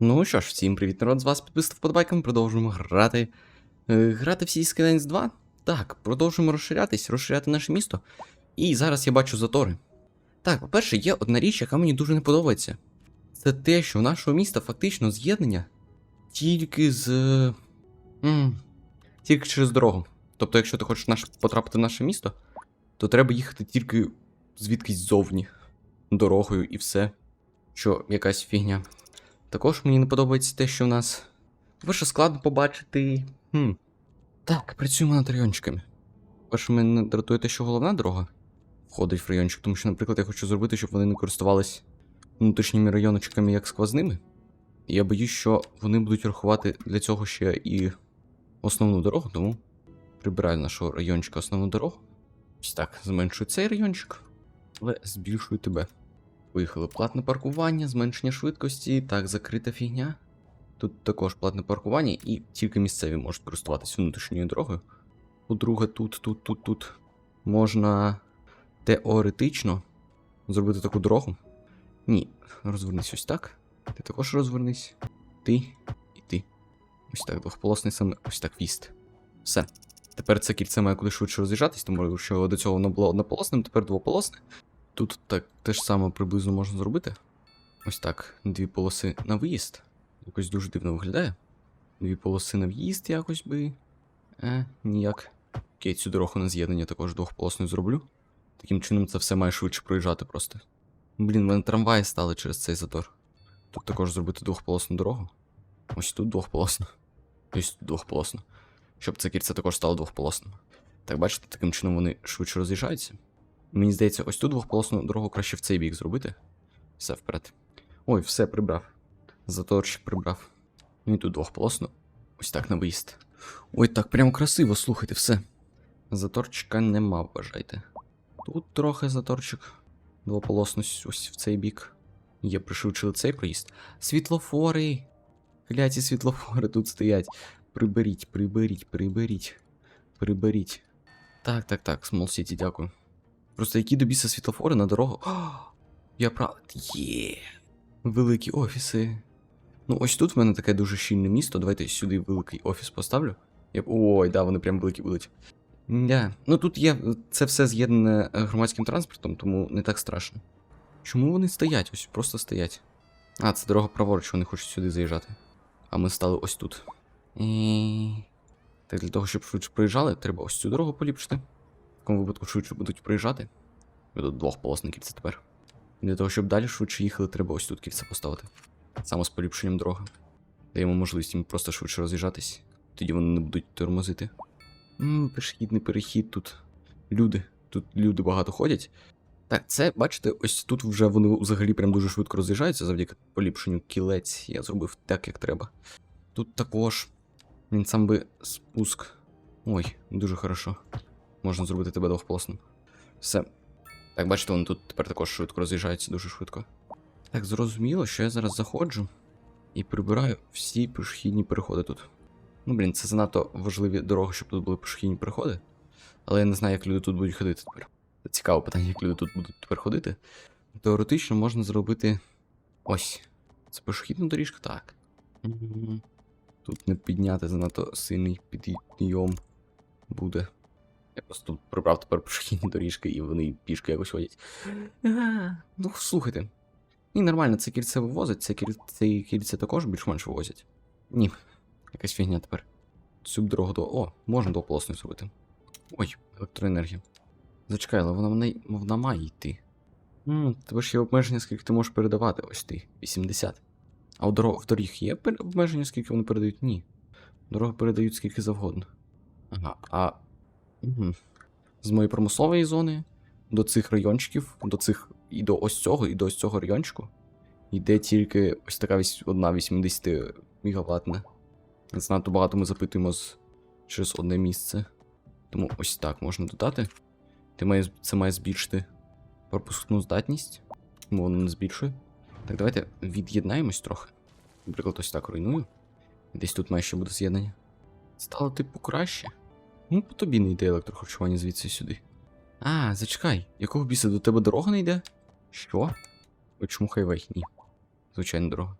Ну що ж, всім привіт, народ, з вас підписав вподобайками, продовжуємо грати. Е, грати в Sea Skylines 2. Так, продовжуємо розширятись, розширяти наше місто. І зараз я бачу затори. Так, по-перше, є одна річ, яка мені дуже не подобається. Це те, що у нашого міста фактично з'єднання тільки з. е, м, тільки через дорогу. Тобто, якщо ти хочеш наш, потрапити в наше місто, то треба їхати тільки звідкись ззовні, дорогою і все. Що якась фігня. Також мені не подобається те, що в нас. Вище складно побачити. Хм. Так, працюємо над райончиками. Перше, мене дратує те, що головна дорога входить в райончик, тому що, наприклад, я хочу зробити, щоб вони не користувались внутрішніми райончиками як сквозними. І я боюсь, що вони будуть рахувати для цього ще і основну дорогу, тому прибираю нашого райончика основну дорогу. Ось так, зменшую цей райончик, але збільшую тебе. Поїхали платне паркування, зменшення швидкості, так, закрита фігня. Тут також платне паркування, і тільки місцеві можуть користуватися внутрішньою дорогою. По-друге, тут, тут, тут, тут можна теоретично зробити таку дорогу. Ні, розвернись ось так. Ти також розвернись. Ти і ти. Ось так, двохполосний саме ось так віст. Все. Тепер це кільце має куди швидше роз'їжджатись, тому що до цього воно було однополосним, тепер двополосне. Тут так те ж саме приблизно можна зробити. Ось так, дві полоси на виїзд. Якось дуже дивно виглядає. Дві полоси на в'їзд якось би. Е, ніяк. Окей, цю дорогу на з'єднання також двохполосною зроблю. Таким чином це все має швидше проїжджати просто. Блін, мене трамваї стали через цей затор. Тут також зробити двохполосну дорогу. Ось тут двохполосна. Ось тут двохполосна. Щоб це кільце також стало двохполосним. Так, бачите, таким чином вони швидше роз'їжджаються. Мені здається, ось тут двохполосну дорогу краще в цей бік зробити. Все вперед. Ой, все прибрав. Заторчик прибрав. Ну і тут двохполосну. Ось так на виїзд. Ой, так прямо красиво, слухайте, все. Заторчика нема, вважайте. Тут трохи заторчик. Двополосно ось в цей бік. Є пришвидшили цей проїзд. Світлофори! Кляті світлофори тут стоять. Приберіть, приберіть, приберіть. Приберіть. Так, так, так, Small City, дякую. Просто які до біса світлофори на дорогу. О, я прав. Є. Великі офіси. Ну, ось тут в мене таке дуже щільне місто. Давайте сюди великий офіс поставлю. Я... Ой, да, вони прям великі будуть. Да. Ну тут є. Це все з'єднане е, громадським транспортом, тому не так страшно. Чому вони стоять? Ось просто стоять. А, це дорога праворуч, вони хочуть сюди заїжджати. А ми стали ось тут. І... Так, для того, щоб швидше проїжджали, треба ось цю дорогу поліпшити. Такому випадку швидше будуть проїжджати. І Тут двохполосне кільце тепер. Для того, щоб далі швидше їхали, треба ось тут кільце поставити. Саме з поліпшенням дороги. Даємо можливість їм просто швидше роз'їжджатись. Тоді вони не будуть тормозити. Ммм, пішохідний перехід тут. Люди. Тут люди багато ходять. Так, це, бачите, ось тут вже вони взагалі прям дуже швидко роз'їжджаються завдяки поліпшенню кілець. Я зробив так, як треба. Тут також. Він сам би спуск. Ой, дуже хорошо. Можна зробити тебе двохполосним. Все. Так, бачите, вони тут тепер також швидко роз'їжджаються, дуже швидко. Так, зрозуміло, що я зараз заходжу і прибираю всі пішохідні переходи тут. Ну, блін, це занадто важливі дороги, щоб тут були пішохідні переходи. Але я не знаю, як люди тут будуть ходити тепер. Це цікаве питання, як люди тут будуть тепер ходити. Теоретично можна зробити. Ось. Це пішохідна доріжка, так. Тут не підняти занадто сильний підйом буде. Я просто прибрав тепер пішохідні доріжки, і вони пішки якось ходять. Ну, слухайте. Ні, нормально, це кільце вивозить, це кільце, це кільце також більш-менш вивозять. Ні, якась фігня тепер. Цю дорогу до. О, можна двополосну зробити. Ой, електроенергія. Зачекай, але вона, вона, вона має йти. Ммм, тебе ж є обмеження, скільки ти можеш передавати. Ось ти. 80. А у дорог, в доріг є обмеження, скільки вони передають? Ні. Дороги передають скільки завгодно. Ага, а. З моєї промислової зони до цих райончиків, до цих. І до ось цього, і до ось цього райончику. Йде тільки ось така одна 80 мегаваттна. Занадто багато ми запитуємо з... через одне місце. Тому ось так можна додати. Ти має, це має збільшити пропускну здатність. Тому воно не збільшує. Так, давайте від'єднаємось трохи. Наприклад, ось так руйную. Десь тут має ще буде з'єднання. Стало типу краще. Ну, по тобі не йде електрохарчування звідси сюди. А, зачекай, якого біса до тебе дорога не йде? Що? Ой, чому хайвей? Ні. Звичайна дорога.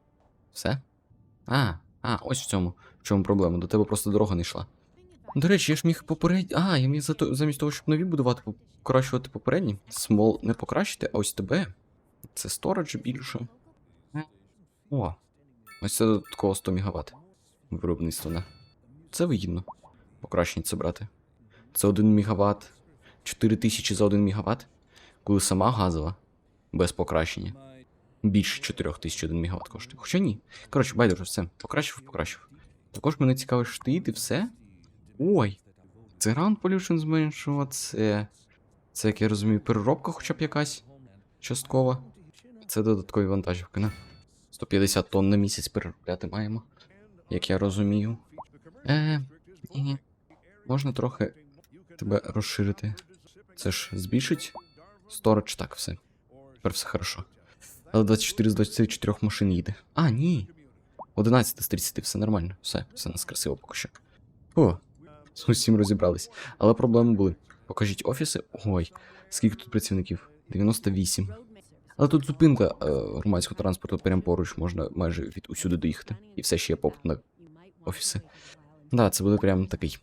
Все? А, а, ось в цьому. В чому проблема? До тебе просто дорога не йшла. До речі, я ж міг попередні. А, я міг зато... замість того, щоб нові будувати, покращувати попередні. Смол не покращити, а ось тебе. Це сторож більше. О. Ось це додатково 100 МВт. Виробництво, да. Це вигідно. Покращення це брати. Це 1 МВт. 4000 за 1 МВт. Коли сама газова, без покращення. Більше 4000 1 МВт коштує. Хоча ні. Коротше, байдуже, все. Покращив, покращив. Також мене цікавить штит і все. Ой. Це Ground Pollution зменшило, це. Як я розумію, переробка хоча б якась. Часткова. Це додаткові вантажівки, не? 150 тонн на місяць переробляти маємо. Як я розумію. Е, ні. Можна трохи тебе розширити. Це ж збільшить сторож, так, все. Тепер все хорошо. Але 24 з 24 машин їде. А, ні. 11 з 30, все нормально. Все, все нас красиво поки що. О, з усім розібрались. Але проблеми були. Покажіть офіси. Ой, скільки тут працівників? 98. Але тут зупинка е, громадського транспорту прямо поруч, можна майже від усюди доїхати. І все ще є попит на офіси. Да, це буде прям такий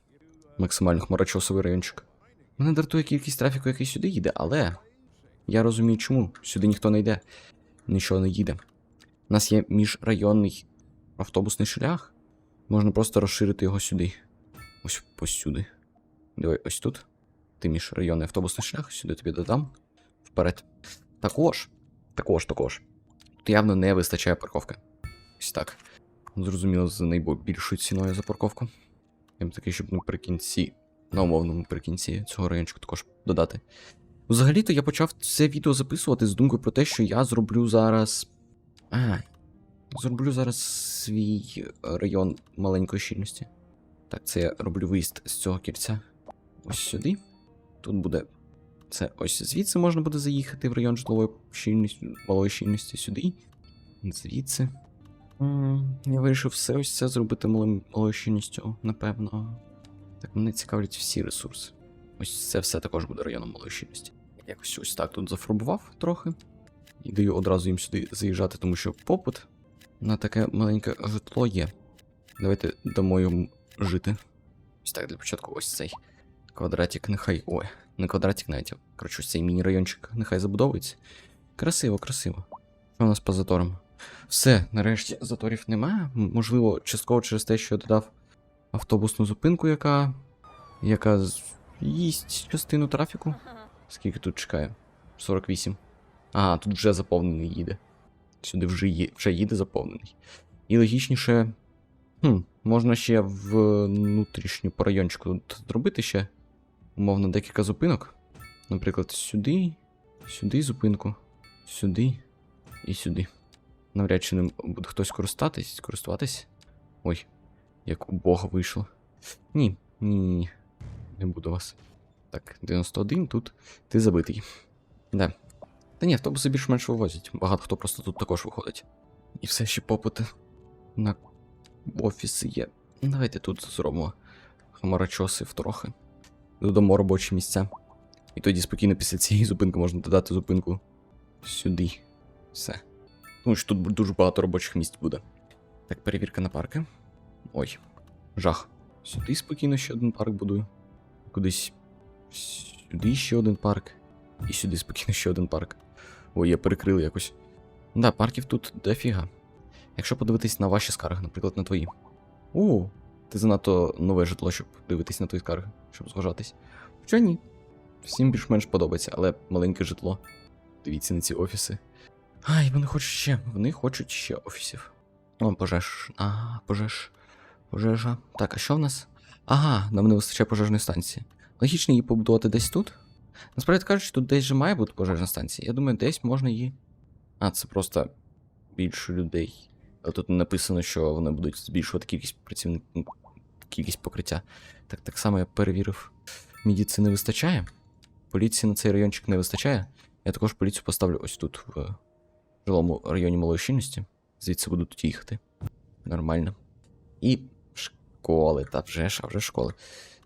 максимально хмарочосовий райончик. Мене дратує кількість трафіку, який сюди їде, але я розумію, чому. Сюди ніхто не йде, нічого не їде. У нас є міжрайонний автобусний шлях. Можна просто розширити його сюди. Ось посюди. Давай ось тут. Ти міжрайонний автобусний шлях, сюди тобі додам. Вперед. Також. Також, також. Тут явно не вистачає парковки. Ось так. Зрозуміло, з найбільшою ціною за парковку. Я б такий, щоб наприкінці, на умовному наприкінці цього райончику також додати. Взагалі-то я почав це відео записувати з думкою про те, що я зроблю зараз. А, зроблю зараз свій район маленької щільності. Так, це я роблю виїзд з цього кільця. Ось сюди. Тут буде. Це ось звідси можна буде заїхати в район житлової щільності, малої щільності сюди. Звідси. Я вирішив все ось це зробити щільністю, напевно. Так, мене цікавлять всі ресурси. Ось це все також буде районом малої щільності. Якось ось так тут зафарбував трохи. І даю одразу їм сюди заїжджати, тому що попит на таке маленьке житло є. Давайте дамо йому жити. Ось так, для початку ось цей квадратик, нехай. Ой, не квадратик навіть, коротше, ось цей міні-райончик нехай забудовується. Красиво, красиво. Що у нас по заторам? Все, нарешті заторів немає. Можливо, частково через те, що я додав автобусну зупинку, яка. яка їсть частину трафіку. Скільки тут чекає? 48. А, тут вже заповнений їде. Сюди вже, є, вже їде заповнений. І логічніше. Хм, можна ще внутрішню по райончику зробити ще. Умовно, декілька зупинок. Наприклад, сюди, сюди зупинку, сюди і сюди. Навряд чи ним буде хтось користатись, користуватись. Ой, як у Бога вийшло. Ні, ні, ні. Не буду вас. Так, 91 тут ти забитий. Да. Та ні, автобуси більш-менш вивозять. Багато хто просто тут також виходить. І все ще попит на офіси є. Давайте тут зробимо хмарочосив трохи. Додамо робочі місця. І тоді спокійно після цієї зупинки можна додати зупинку сюди. Все. Тому що тут дуже багато робочих місць буде. Так, перевірка на парки. Ой, жах. Сюди спокійно ще один парк будую. Кудись. Сюди ще один парк. І сюди спокійно ще один парк. Ой, я перекрив якось. Да, парків тут дофіга. Якщо подивитись на ваші скарги, наприклад, на твої. О, ти занадто нове житло, щоб дивитись на твої скарги, щоб зважатись. Хоча ні. Всім більш-менш подобається, але маленьке житло. Дивіться на ці офіси. Ай, вони хочуть ще. Вони хочуть ще офісів. О, пожеж. Ага, пожеж. Пожежа. Так, а що в нас? Ага, нам не вистачає пожежної станції. Логічно її побудувати десь тут. Насправді кажучи, тут десь же має бути пожежна станція. Я думаю, десь можна її. А, це просто більше людей. Але тут написано, що вони будуть збільшувати кількість працівників, кількість покриття. Так, так само я перевірив. Мідіці не вистачає. Поліції на цей райончик не вистачає. Я також поліцію поставлю ось тут, в жилому районі малої щільності. Звідси буду тут їхати. Нормально. І школи, та вже ж, а вже школи.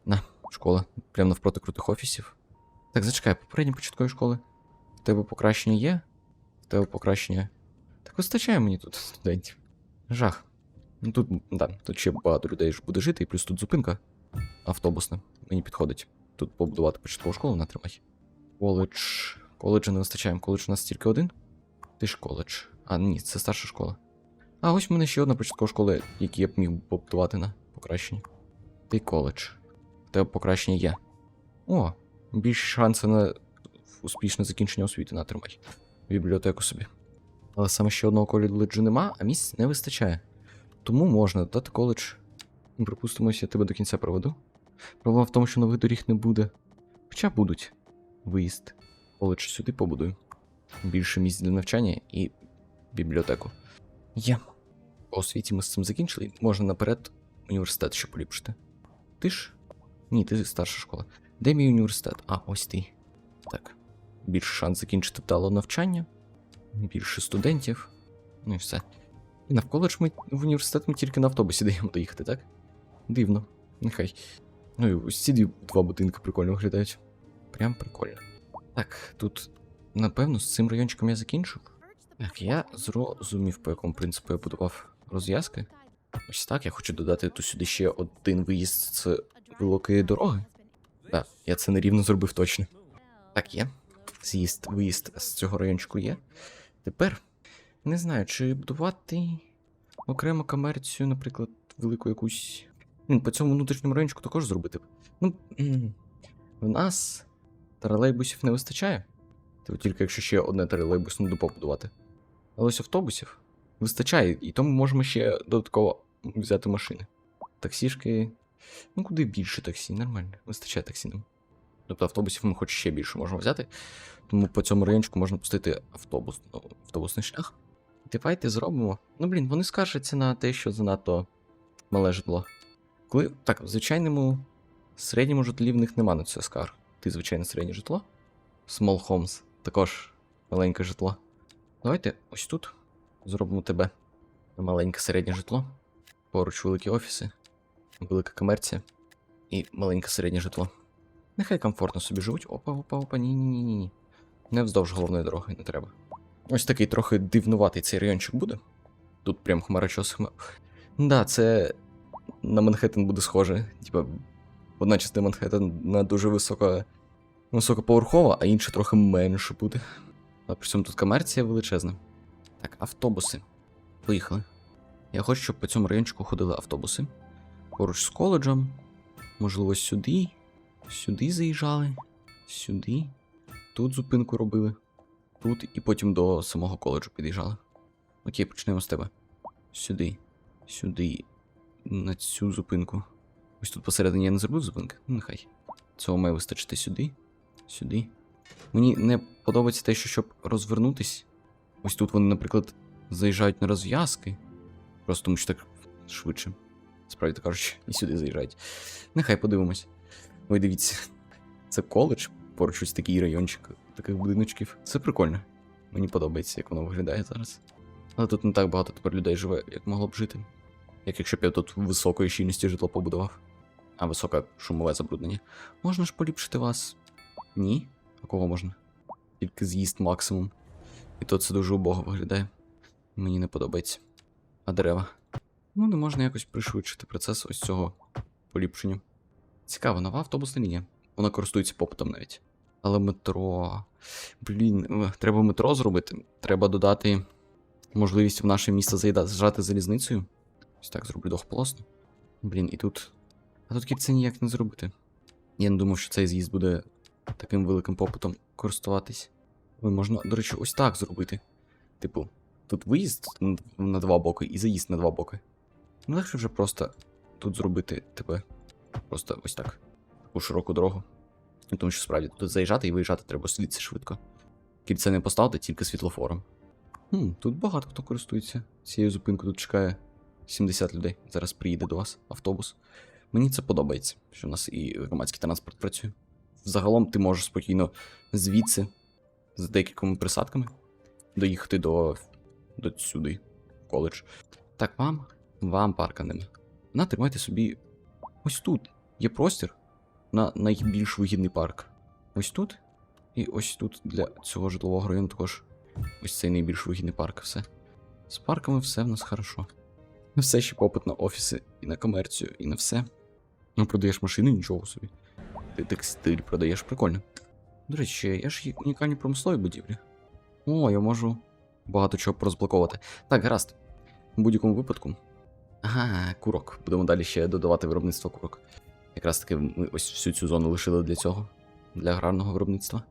На, школа. Прямо навпроти крутих офісів. Так, зачекай, попередні початкові школи. В тебе покращення є? В тебе покращення. Так вистачає мені тут студентів. Жах. Ну тут, да, тут ще багато людей ж буде жити, і плюс тут зупинка автобусна. Мені підходить. Тут побудувати початкову школу натримай. Коледж. Коледжа не вистачає. Коледж у нас тільки один. Ти ж коледж. А, ні, це старша школа. А ось в мене ще одна початкова школа, яку я б міг побудувати на покращення. Ти коледж. В тебе покращення є. О, більше шанси на успішне закінчення освіти натримай. Бібліотеку собі. Але саме ще одного коледжу нема, а місць не вистачає. Тому можна дати коледж. Ну, Припустимо, я тебе до кінця проведу. Проблема в тому, що нових доріг не буде. Хоча будуть. Виїзд. Коледж сюди побудую. Більше місць для навчання і бібліотеку. Є. По освіті ми з цим закінчили. Можна наперед університет ще поліпшити. Ти ж? Ні, ти старша школа. Де мій університет? А, ось ти. Так. Більше шанс закінчити вдало навчання. Більше студентів. Ну і все. І навколо ж ми в університет ми тільки на автобусі даємо доїхати, так? Дивно. Нехай. Ну і ось ці дві- два будинки прикольно виглядають. Прям прикольно. Так, тут, напевно, з цим райончиком я закінчив. Так, я зрозумів, по якому принципу я будував розв'язки. Ось так, я хочу додати тут сюди ще один виїзд з великої дороги. Так, я це нерівно зробив точно. Так, є. З'їзд, виїзд з цього райончику є. Тепер не знаю, чи будувати окрему комерцію, наприклад, велику якусь. Ну, по цьому внутрішньому райончику також зробити. Ну, в нас тролейбусів не вистачає. Типу тільки якщо ще одне тролейбусне депо побудувати. Але ось автобусів вистачає, і тому можемо ще додатково взяти машини. Таксішки. Ну, куди більше таксі, нормально. Вистачає таксі нам. Тобто автобусів ми хоч ще більше можемо взяти. Тому по цьому райончику можна пустити автобус, ну, автобусний шлях. Давайте зробимо. Ну, блін, вони скаржаться на те, що занадто мале житло. Коли. Так, в звичайному середньому житлі в них нема на це скарг. Ти звичайне середнє житло. Small Homes також маленьке житло. Давайте ось тут зробимо тебе маленьке середнє житло. Поруч великі офіси, велика комерція і маленьке середнє житло. Нехай комфортно собі живуть. Опа, опа, опа, ні, ні, ні, ні, ні. Не вздовж головної дороги не треба. Ось такий трохи дивнуватий цей райончик буде. Тут прям хмарочос хмар. Да, це на Манхеттен буде схоже. Типа, одна частина Манхеттена дуже висока, високоповерхова, а інша трохи менше буде. А при цьому тут комерція величезна. Так, автобуси. Поїхали. Я хочу, щоб по цьому райончику ходили автобуси. Поруч з коледжем. Можливо, сюди. Сюди заїжджали. Сюди. Тут зупинку робили. Тут і потім до самого коледжу під'їжджали. Окей, почнемо з тебе. Сюди. Сюди. На цю зупинку. Ось тут посередині я не зробив зупинки. Ну, нехай. Цього має вистачити сюди. Сюди. Мені не подобається те, що щоб розвернутись. Ось тут вони, наприклад, заїжджають на розв'язки. Просто тому що так швидше. Справді кажучи, і сюди заїжджають. Нехай подивимось. Ой, дивіться. Це коледж, поруч ось такий райончик таких будиночків. Це прикольно. Мені подобається, як воно виглядає зараз. Але тут не так багато тепер людей живе, як могло б жити. Як якщо б я тут високої щільності житло побудував. А високе шумове забруднення. Можна ж поліпшити вас? Ні? А кого можна? Тільки з'їзд максимум. І то це дуже убого виглядає. Мені не подобається. А дерева. Ну, не можна якось пришвидшити процес ось цього поліпшення. Цікаво, нова автобусна лінія. Вона користується попитом навіть. Але метро. Блін, е, треба метро зробити. Треба додати можливість в наше місто заїжджати залізницею. Ось так зроблю двохполосно. Блін, і тут. А тут це ніяк не зробити. Я не думав, що цей з'їзд буде таким великим попитом користуватись. Ой, можна, до речі, ось так зробити. Типу, тут виїзд на два боки і заїзд на два боки. Ну, легше вже просто тут зробити тебе. Просто ось так. Таку широку дорогу. Ну, Тому що справді тут заїжджати і виїжджати треба звідси швидко. Кільце не поставити, тільки світлофором. Хм, тут багато хто користується. Цією зупинкою тут чекає 70 людей. Зараз приїде до вас автобус. Мені це подобається, що в нас і громадський транспорт працює. Загалом ти можеш спокійно звідси, з декількома присадками, доїхати до, до сюди, в коледж. Так, вам, вам парка. На, тримайте собі. Ось тут є простір на найбільш вигідний парк. Ось тут. І ось тут для цього житлового району також ось цей найбільш вигідний парк. Все. З парками все в нас хорошо. Все ще попит на офіси, і на комерцію, і на все. Ну, продаєш машини, нічого собі. Ти текстиль продаєш, прикольно. До речі, я ж унікальні промислові будівлі. О, я можу багато чого порозблоковувати. Так, гаразд. У будь-якому випадку. Ага, курок. Будемо далі ще додавати виробництво курок. Якраз таки ми ось всю цю зону лишили для цього, для аграрного виробництва.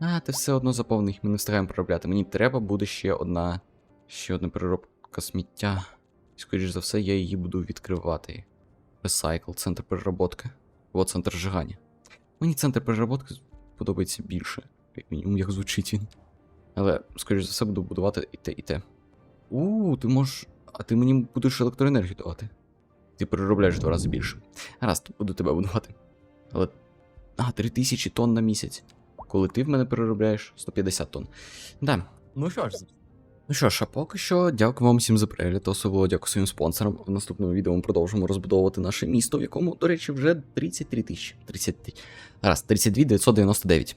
А, ти все одно заповнений, ми не встигаємо переробляти. Мені треба буде ще одна. Ще одна переробка сміття. І, скоріш за все, я її буду відкривати. Recycle, центр переработки. О, центр зжигання. Мені центр переработки подобається більше, як мінімум, як звучить він. Але, скоріш за все, буду будувати і те, і те. У, ти можеш. А ти мені будеш електроенергію давати. Ти переробляєш два рази більше. Гаразд, буду тебе будувати. Але. А, 3000 тонн на місяць. Коли ти в мене переробляєш 150 тонн. Да. Ну що ж. Ну що ж, а поки що, дякую вам всім за перегляд, особливо дякую своїм спонсорам. В наступному відео ми продовжимо розбудовувати наше місто, в якому, до речі, вже 33 тисячі. 30... Раз, 32 999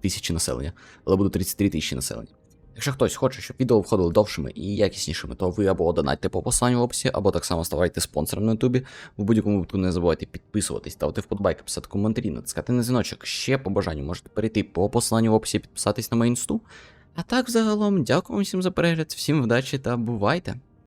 тисячі населення, але буде 33 тисячі населення. Якщо хтось хоче, щоб відео входило довшими і якіснішими, то ви або донатьте по посиланню в описі, або так само ставайте спонсором на ютубі. В будь-якому випадку не забувайте підписуватись, ставити вподобайки, писати коментарі, натискати на дзвіночок. Ще по бажанню можете перейти по посиланню в описі, підписатись на мою інсту. А так, загалом, дякую всім за перегляд, всім вдачі та бувайте!